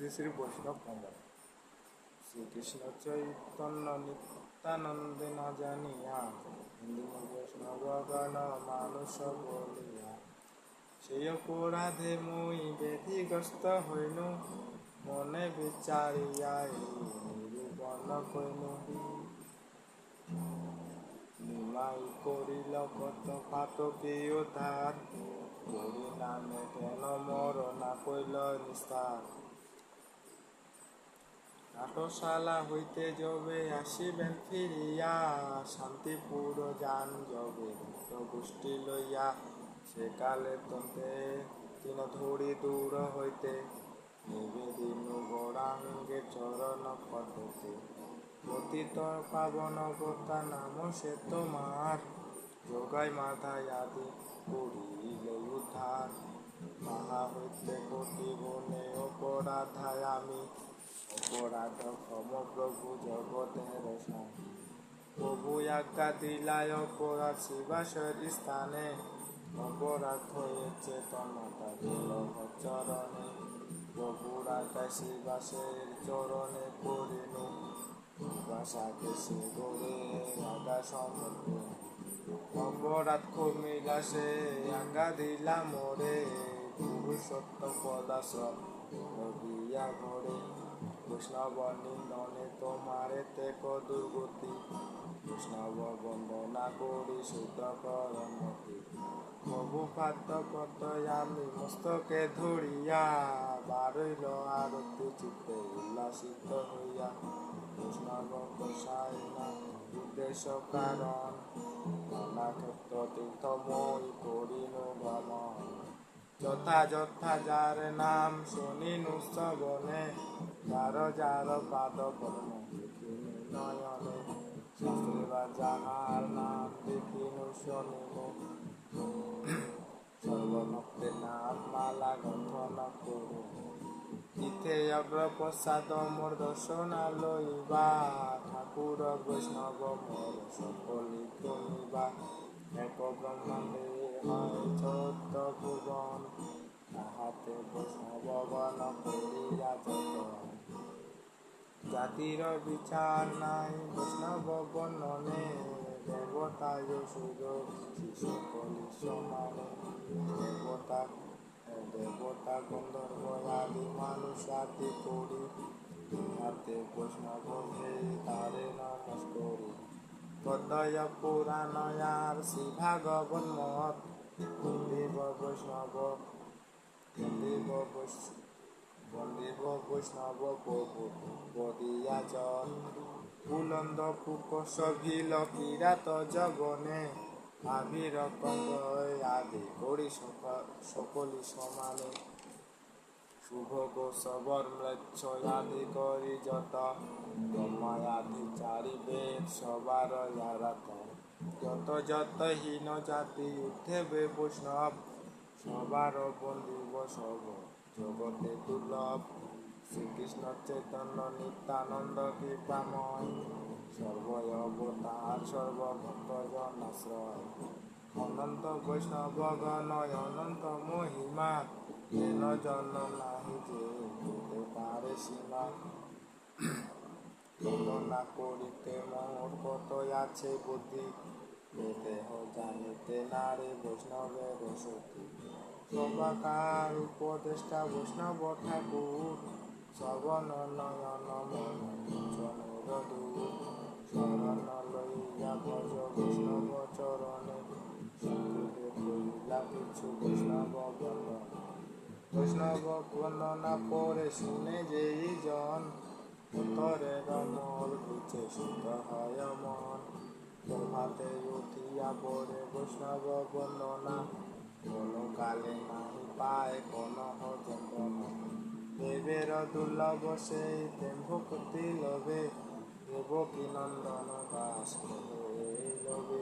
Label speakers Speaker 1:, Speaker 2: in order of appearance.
Speaker 1: শ্রী শ্রী বৈষ্ণব প্রণাম শ্রীকৃষ্ণ চৈতন্য নিত্যানন্দে না জানিয়া হিন্দু বৈষ্ণব গণ মানুষ বলিয়া, সেই অপরাধে মুই ব্যাধিগ্রস্ত হইনু, মনে বিচারিয়া এই নিরূপণ কইনু নিমাই করিল কত পাতকে উদ্ধার করি নামে কেন মর না কইল নিস্তার। নাটশালা হইতে যবে আসিবেন ফিরিয়া, শান্তিপুর যান যবে। গোষ্ঠী লইয়া সেকালে তন্তে তিন ধরি দূর হইতে, নিবেদিন গৌরাঙ্গে চরণ পদ্ধতি। পতিত পাবন গোতা নাম সে তোমার, যোগাই মাধাই আদি করিলে উদ্ধার। তাহা হইতে কোটি গুণে অপরাধায় আমি অপরাধ ক্ষম প্রভু জগতের প্রভু আজ্ঞা দিলায় অপরাধ শিবাসের স্থানে। অপরাধ হয়েছে দিল চরণে। প্রভুর আজ্ঞা শিবাসের চরণে করিনু বাসাকে সে গড়ে আগা সমর্পণ। অপরাধ কমিলা সে আজ্ঞা দিলা মোরে। পুরুষোত্ত পদাস রবিয়া ঘরে বৈষ্ণব নিন্দনে তোমারে তেক দুর্গতি। বৈষ্ণব বন্দনা করি শুদ্ধ করমতি প্রভু পাদ্য কত আমি মস্তকে ধরিয়া বারইল আরতি চিত্তে উল্লাসিত হইয়া। বৈষ্ণব গোসাইনা উদ্দেশ্য কারণ। নানা ক্ষেত্র তীর্থময় করিনু ভ্রমণ যথা যথা যার নাম শুনিনু শ্রবণে যার যার পাদ দেখিনু নয়নে শাস্ত্রে বা যাহার নাম দেখিনু শুনিনু সর্বভক্তের নাম মালা গঠন করু ইথে অগ্রপ্রসাদ মোর দর্শন লইবা। ঠাকুর বৈষ্ণব মোর সকলি তুমিবা জাতির বিচার নাই, বৈষ্ণব বর্ণনে দেবতায় সুযোগ সকলি সমানে। দেবতা দেবতা গন্ধর্ব আদি মানুষ আদি করি। তারে নমস তদয় পুরাণয়ার শ্রী ভাগবন মত দেব বৈষ্ণব দেব বন্দেব বৈষ্ণব প্রভু বদিয়াচন কুলন্দ কুকশ ভিল কিরাত জগনে আবির কঙ্গয় আদি করি সকলি সমানে। শুভ গোসবর ম্লেচ্ছ আদি করি যত ব্রহ্মায়াধি চারি বেদ সবার জারাত যত যত হীন জাতি উঠেবে বৈষ্ণব, সবার বন্দিব সব জগতে দুর্লভ। শ্রীকৃষ্ণ চৈতন্য নিত্যানন্দ কৃপাময়। সর্বয় অবতার, সর্বভক্তজন আশ্রয়। অনন্ত বৈষ্ণব গণয় অনন্ত মহিমা। যেন জন্ম নাহি যে হতে পারে সীমা। তুলনা করিতে মোর কত আছে বুদ্ধি। দেহ জানিতে নারে বৈষ্ণবের সতী। সবাকার উপদেষ্টা বৈষ্ণব ঠাকুর। শ্রবণ নয়ন মন জনের দূর। শরণ লইয়া বৈষ্ণব বন্দনা পরে শুনে যেই জন উত্তরে রমল ঘুচে শুদ্ধ হয় মন প্রভাতে উঠিয়া পরে বৈষ্ণব বন্দনা কোনো কালে নাহি পায় কোন যন্ত্রণা দেবের দুর্লভ সেই দেবভক্তি লবে দেবকী নন্দন দাস লবে